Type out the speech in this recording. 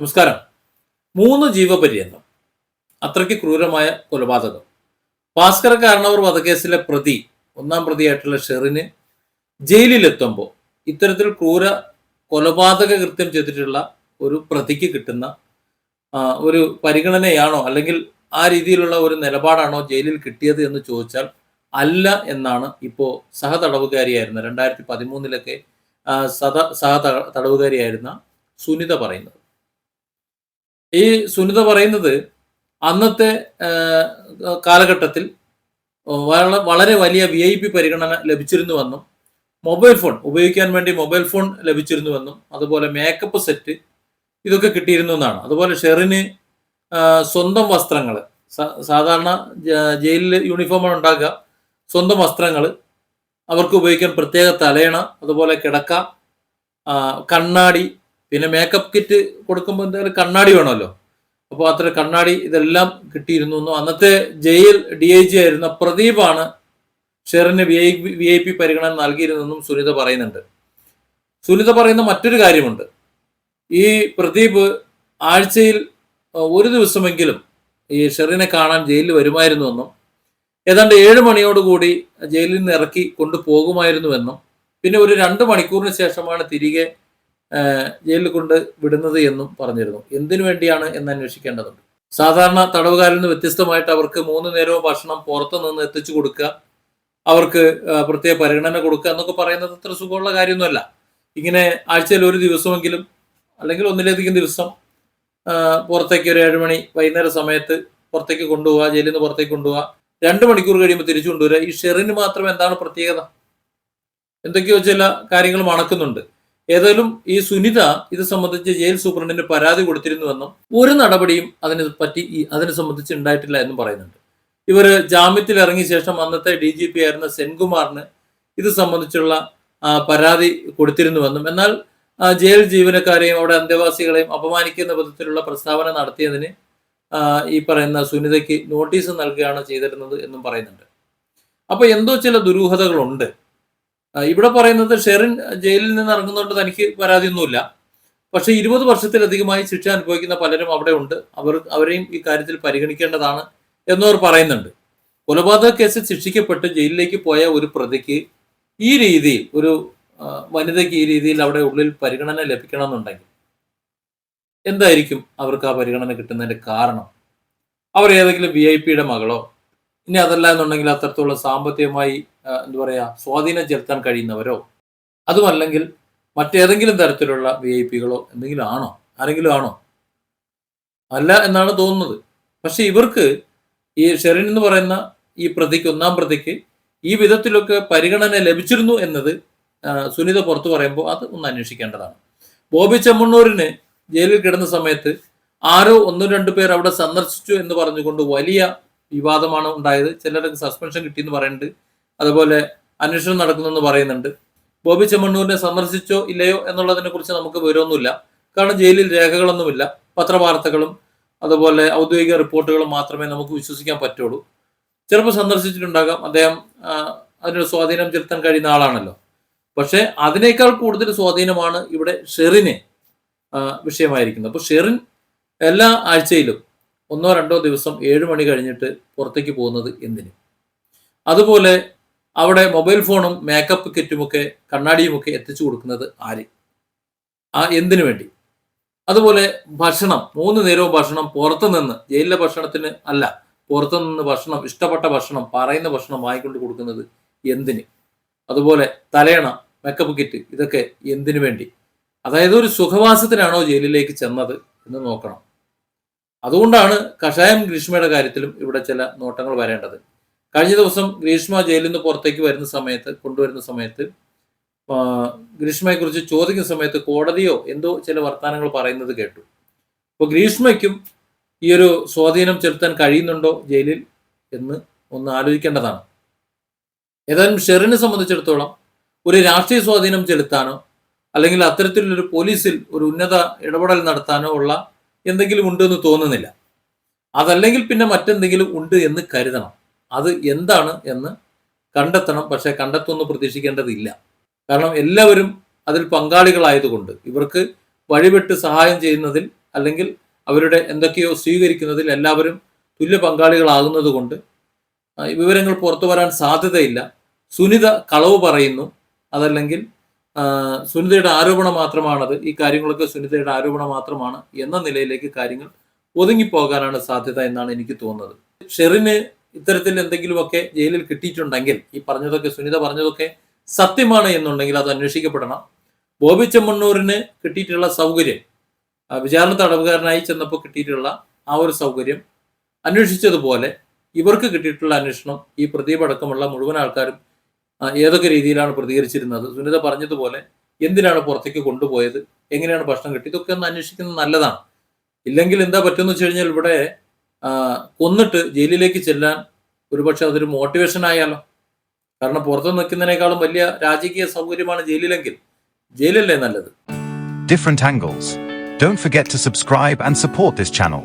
നമസ്കാരം. മൂന്ന് ജീവപര്യന്തം. അത്രയ്ക്ക് ക്രൂരമായ കൊലപാതകം. ഭാസ്കര കാരണവർ വധക്കേസിലെ പ്രതി ഒന്നാം പ്രതിയായിട്ടുള്ള ഷെറിന് ജയിലിലെത്തുമ്പോൾ ഇത്തരത്തിൽ ക്രൂര കൊലപാതക കൃത്യം ചെയ്തിട്ടുള്ള ഒരു പ്രതിക്ക് കിട്ടുന്ന ഒരു പരിഗണനയാണോ അല്ലെങ്കിൽ ആ രീതിയിലുള്ള ഒരു നിലപാടാണോ ജയിലിൽ കിട്ടിയത് എന്ന് ചോദിച്ചാൽ അല്ല എന്നാണ് ഇപ്പോൾ സഹതടവുകാരിയായിരുന്ന രണ്ടായിരത്തി പതിമൂന്നിലൊക്കെ സഹ സഹ തടവുകാരിയായിരുന്ന സുനിത പറയുന്നത്. ഈ സുനിത പറയുന്നത് അന്നത്തെ കാലഘട്ടത്തിൽ വളരെ വലിയ വി ഐ പി പരിഗണന ലഭിച്ചിരുന്നുവെന്നും മൊബൈൽ ഫോൺ ഉപയോഗിക്കാൻ വേണ്ടി മൊബൈൽ ഫോൺ ലഭിച്ചിരുന്നുവെന്നും അതുപോലെ മേക്കപ്പ് സെറ്റ് ഇതൊക്കെ കിട്ടിയിരുന്നു എന്നാണ് അതുപോലെ ഷെറിന് സ്വന്തം വസ്ത്രങ്ങൾ സാധാരണ ജയിലിൽ യൂണിഫോമാണ് ഉണ്ടാക്കുക. സ്വന്തം വസ്ത്രങ്ങൾ അവർക്ക് ഉപയോഗിക്കാൻ പ്രത്യേക തലയണ അതുപോലെ കിടക്ക കണ്ണാടി പിന്നെ മേക്കപ്പ് കിറ്റ് കൊടുക്കുമ്പോൾ എന്തായാലും കണ്ണാടി വേണമല്ലോ. അപ്പോൾ അത്ര കണ്ണാടി ഇതെല്ലാം കിട്ടിയിരുന്നു അന്നത്തെ ജയിൽ ഡി ഐ ജി ആയിരുന്ന പ്രദീപാണ് ഷെറിന് V I V I P പരിഗണന നൽകിയിരുന്നെന്നും സുനിത പറയുന്നുണ്ട്. സുനിത പറയുന്ന മറ്റൊരു കാര്യമുണ്ട്. ഈ പ്രദീപ് ആഴ്ചയിൽ ഒരു ദിവസമെങ്കിലും ഈ ഷെറിനെ കാണാൻ ജയിലിൽ വരുമായിരുന്നുവെന്നും ഏതാണ്ട് ഏഴ് മണിയോടുകൂടി ജയിലിൽ നിന്ന് ഇറക്കി കൊണ്ടുപോകുമായിരുന്നുവെന്നും പിന്നെ ഒരു രണ്ട് മണിക്കൂറിന് ശേഷമാണ് തിരികെ ജയിലിൽ കൊണ്ട് വിടുന്നത് എന്നും പറഞ്ഞിരുന്നു. എന്തിനു വേണ്ടിയാണ് എന്ന് അന്വേഷിക്കേണ്ടതുണ്ട്. സാധാരണ തടവുകാരിൽ നിന്ന് വ്യത്യസ്തമായിട്ട് അവർക്ക് മൂന്ന് നേരവും ഭക്ഷണം പുറത്തു നിന്ന് എത്തിച്ചു കൊടുക്കുക അവർക്ക് പ്രത്യേക പരിഗണന കൊടുക്കുക എന്നൊക്കെ പറയുന്നത് അത്ര സുഖമുള്ള കാര്യമൊന്നുമല്ല. ഇങ്ങനെ ആഴ്ചയിൽ ഒരു ദിവസമെങ്കിലും അല്ലെങ്കിൽ ഒന്നിലധികം ദിവസം പുറത്തേക്ക് ഒരു ഏഴുമണി വൈകുന്നേര സമയത്ത് പുറത്തേക്ക് കൊണ്ടുപോവുക ജയിലിൽ നിന്ന് പുറത്തേക്ക് കൊണ്ടുപോവുക. രണ്ട് മണിക്കൂർ കഴിയുമ്പോൾ തിരിച്ചു കൊണ്ടുവരിക. ഈ ഷെറിന് മാത്രം എന്താണ് പ്രത്യേകത? എന്തൊക്കെയോ ചില കാര്യങ്ങൾ മണക്കുന്നുണ്ട്. ഏതായാലും ഈ സുനിത ഇത് സംബന്ധിച്ച് ജയിൽ സൂപ്രണ്ടിന് പരാതി കൊടുത്തിരുന്നുവെന്നും ഒരു നടപടിയും അതിനെ പറ്റി അതിനെ സംബന്ധിച്ച് ഉണ്ടായിട്ടില്ല എന്നും പറയുന്നുണ്ട്. ഇവർ ജാമ്യത്തിൽ ഇറങ്ങിയ ശേഷം അന്നത്തെ ഡി ജി പി ആയിരുന്ന സെൻകുമാറിന് ഇത് സംബന്ധിച്ചുള്ള പരാതി കൊടുത്തിരുന്നുവെന്നും എന്നാൽ ജയിൽ ജീവനക്കാരെയും അവിടെ അന്തേവാസികളെയും അപമാനിക്കുന്ന വിധത്തിലുള്ള പ്രസ്താവന നടത്തിയതിന് ഈ പറയുന്ന സുനിതയ്ക്ക് നോട്ടീസ് നൽകുകയാണ് ചെയ്തിരുന്നത് എന്നും പറയുന്നുണ്ട്. അപ്പോൾ എന്തോ ചില ദുരൂഹതകളുണ്ട്. ഇവിടെ പറയുന്നത് ഷെറിൻ ജയിലിൽ നിന്ന് ഇറങ്ങുന്നതുകൊണ്ട് തനിക്ക് പരാതിയൊന്നുമില്ല. പക്ഷേ ഇരുപത് വർഷത്തിലധികമായി ശിക്ഷ അനുഭവിക്കുന്ന പലരും അവിടെ ഉണ്ട്. അവർ അവരെയും ഈ കാര്യത്തിൽ പരിഗണിക്കേണ്ടതാണ് എന്നവർ പറയുന്നുണ്ട്. കൊലപാതക കേസിൽ ശിക്ഷിക്കപ്പെട്ട് ജയിലിലേക്ക് പോയ ഒരു പ്രതിക്ക് ഈ രീതിയിൽ ഒരു വനിതയ്ക്ക് ഈ രീതിയിൽ അവിടെ ഉള്ളിൽ പരിഗണന ലഭിക്കണമെന്നുണ്ടെങ്കിൽ എന്തായിരിക്കും അവർക്ക് ആ പരിഗണന കിട്ടുന്നതിന്റെ കാരണം? അവർ ഏതെങ്കിലും വി ഐ പിയുടെ മകളോ? ഇനി അതല്ല എന്നുണ്ടെങ്കിൽ അത്രത്തോളം സാമ്പത്തികമായി എന്താ പറയുക സ്വാധീനം ചെലുത്താൻ കഴിയുന്നവരോ? അതുമല്ലെങ്കിൽ മറ്റേതെങ്കിലും തരത്തിലുള്ള വി ഐ പികളോ എന്തെങ്കിലും ആണോ? ആരെങ്കിലും ആണോ? അല്ല എന്നാണ് തോന്നുന്നത്. പക്ഷെ ഇവർക്ക് ഈ ഷെറിൻ എന്ന് പറയുന്ന ഈ പ്രതിക്ക് ഒന്നാം പ്രതിക്ക് ഈ വിധത്തിലൊക്കെ പരിഗണന ലഭിച്ചിരുന്നു എന്നത് സുനിത പുറത്തു പറയുമ്പോൾ അത് ഒന്ന് അന്വേഷിക്കേണ്ടതാണ്. ബോബി ചെമ്മണ്ണൂരിന് ജയിലിൽ കിടന്ന സമയത്ത് ആരോ ഒന്നും രണ്ടു പേർ അവിടെ സന്ദർശിച്ചു എന്ന് പറഞ്ഞുകൊണ്ട് വലിയ വിവാദമാണ് ഉണ്ടായത്. ചിലർക്ക് സസ്പെൻഷൻ കിട്ടിയെന്ന് പറയുന്നുണ്ട്. അതുപോലെ അന്വേഷണം നടക്കുന്നെന്ന് പറയുന്നുണ്ട്. ബോബി ചെമ്മണ്ണൂരിനെ സന്ദർശിച്ചോ ഇല്ലയോ എന്നുള്ളതിനെ കുറിച്ച് നമുക്ക് വിവരമൊന്നുമില്ല. കാരണം ജയിലിൽ രേഖകളൊന്നുമില്ല. പത്രവാർത്തകളും അതുപോലെ ഔദ്യോഗിക റിപ്പോർട്ടുകളും മാത്രമേ നമുക്ക് വിശ്വസിക്കാൻ പറ്റുള്ളൂ. ചിലപ്പോൾ സന്ദർശിച്ചിട്ടുണ്ടാകാം. അദ്ദേഹം അതിനൊരു സ്വാധീനം ചെലുത്താൻ കഴിയുന്ന ആളാണല്ലോ. പക്ഷേ അതിനേക്കാൾ കൂടുതൽ സ്വാധീനമാണ് ഇവിടെ ഷെറിന് വിഷയമായിരിക്കുന്നത്. അപ്പോൾ ഷെറിൻ എല്ലാ ആഴ്ചയിലും ഒന്നോ രണ്ടോ ദിവസം ഏഴ് മണി കഴിഞ്ഞിട്ട് പുറത്തേക്ക് പോകുന്നത് എന്തിന്? അതുപോലെ അവിടെ മൊബൈൽ ഫോണും മേക്കപ്പ് കിറ്റുമൊക്കെ കണ്ണാടിയുമൊക്കെ എത്തിച്ചു കൊടുക്കുന്നത് ആര്? ആ എന്തിനു വേണ്ടി? അതുപോലെ ഭക്ഷണം മൂന്ന് നേരവും ഭക്ഷണം പുറത്തുനിന്ന് ജയിലിലെ ഭക്ഷണത്തിന് അല്ല പുറത്തുനിന്ന് ഭക്ഷണം ഇഷ്ടപ്പെട്ട ഭക്ഷണം പറയുന്ന ഭക്ഷണം വാങ്ങിക്കൊണ്ട് കൊടുക്കുന്നത് എന്തിന്? അതുപോലെ തലയണ മേക്കപ്പ് കിറ്റ് ഇതൊക്കെ എന്തിനു വേണ്ടി? അതായത് ഒരു സുഖവാസത്തിനാണോ ജയിലിലേക്ക് ചെന്നത് എന്ന് നോക്കണം. അതുകൊണ്ടാണ് കഷായം ഗ്രീഷ്മയുടെ കാര്യത്തിലും ഇവിടെ ചില നോട്ടങ്ങൾ വരേണ്ടത്. കഴിഞ്ഞ ദിവസം ഗ്രീഷ്മ ജയിലിൽ നിന്ന് പുറത്തേക്ക് വരുന്ന സമയത്ത് കൊണ്ടുവരുന്ന സമയത്ത് ഗ്രീഷ്മയെ കുറിച്ച് ചോദിക്കുന്ന സമയത്ത് കോടതിയോ എന്തോ ചില വർത്തമാനങ്ങൾ പറയുന്നത് കേട്ടു. അപ്പോൾ ഗ്രീഷ്മയ്ക്കും ഈ ഒരു സ്വാധീനം ചെലുത്താൻ കഴിയുന്നുണ്ടോ ജയിലിൽ എന്ന് ഒന്ന് ആലോചിക്കേണ്ടതാണ്. ഏതായാലും ഷെറിനെ സംബന്ധിച്ചിടത്തോളം ഒരു രാഷ്ട്രീയ സ്വാധീനം ചെലുത്താനോ അല്ലെങ്കിൽ അത്തരത്തിലൊരു പോലീസിൽ ഒരു ഉന്നത ഇടപെടൽ നടത്താനോ ഉള്ള എന്തെങ്കിലും ഉണ്ടെന്ന് തോന്നുന്നില്ല. അതല്ലെങ്കിൽ പിന്നെ മറ്റെന്തെങ്കിലും ഉണ്ട് എന്ന് കരുതണം. അത് എന്താണ് എന്ന് കണ്ടെത്തണം. പക്ഷേ കണ്ടെത്തുമെന്ന് പ്രതീക്ഷിക്കേണ്ടതില്ല. കാരണം എല്ലാവരും അതിൽ പങ്കാളികളായതുകൊണ്ട് ഇവർക്ക് വഴിവിട്ട് സഹായം ചെയ്യുന്നതിൽ അല്ലെങ്കിൽ അവരുടെ എന്തൊക്കെയോ സ്വീകരിക്കുന്നതിൽ എല്ലാവരും തുല്യ പങ്കാളികളാകുന്നത് കൊണ്ട് വിവരങ്ങൾ പുറത്തു വരാൻ സാധ്യതയില്ല. സുനിത കളവ് പറയുന്നു. അതല്ലെങ്കിൽ സുനിതയുടെ ആരോപണം മാത്രമാണത്. ഈ കാര്യങ്ങളൊക്കെ സുനിതയുടെ ആരോപണം മാത്രമാണ് എന്ന നിലയിലേക്ക് കാര്യങ്ങൾ ഒതുങ്ങിപ്പോകാനാണ് സാധ്യത എന്നാണ് എനിക്ക് തോന്നുന്നത്. ഷെറിന് ഇത്തരത്തിൽ എന്തെങ്കിലുമൊക്കെ ജയിലിൽ കിട്ടിയിട്ടുണ്ടെങ്കിൽ ഈ പറഞ്ഞതൊക്കെ സുനിത പറഞ്ഞതൊക്കെ സത്യമാണ് എന്നുണ്ടെങ്കിൽ അത് അന്വേഷിക്കപ്പെടണം. ബോബി ചെമ്മണ്ണൂരിന് കിട്ടിയിട്ടുള്ള സൗകര്യം വിചാരണ തടവുകാരനായി ചെന്നപ്പോൾ കിട്ടിയിട്ടുള്ള ആ ഒരു സൗകര്യം അന്വേഷിച്ചതുപോലെ ഇവർക്ക് കിട്ടിയിട്ടുള്ള അന്വേഷണം ഈ പ്രദീപ് അടക്കമുള്ള മുഴുവൻ ആൾക്കാരും ഏതൊക്കെ രീതിയിലാണ് പ്രതികരിച്ചിരുന്നത്? സുനിത പറഞ്ഞതുപോലെ എന്തിനാണ് പുറത്തേക്ക് കൊണ്ടുപോയത്? എങ്ങനെയാണ് ഭക്ഷണം കിട്ടി ഇതൊക്കെ ഒന്ന് അന്വേഷിക്കുന്നത് നല്ലതാണ്. ഇല്ലെങ്കിൽ എന്താ പറ്റുമെന്ന് വെച്ച് കഴിഞ്ഞാൽ ഇവിടെ കൊന്നിട്ട് ജയിലിലേക്ക് ചെല്ലാൻ ഒരുപക്ഷെ അതൊരു മോട്ടിവേഷൻ ആയാലോ കാരണം പുറത്തു നിൽക്കുന്നതിനേക്കാളും വലിയ രാജകീയ സൗകര്യമാണ് ജയിലിലെങ്കിൽ ജയിലല്ലേ നല്ലത് different angles. Don't forget to subscribe and support this channel.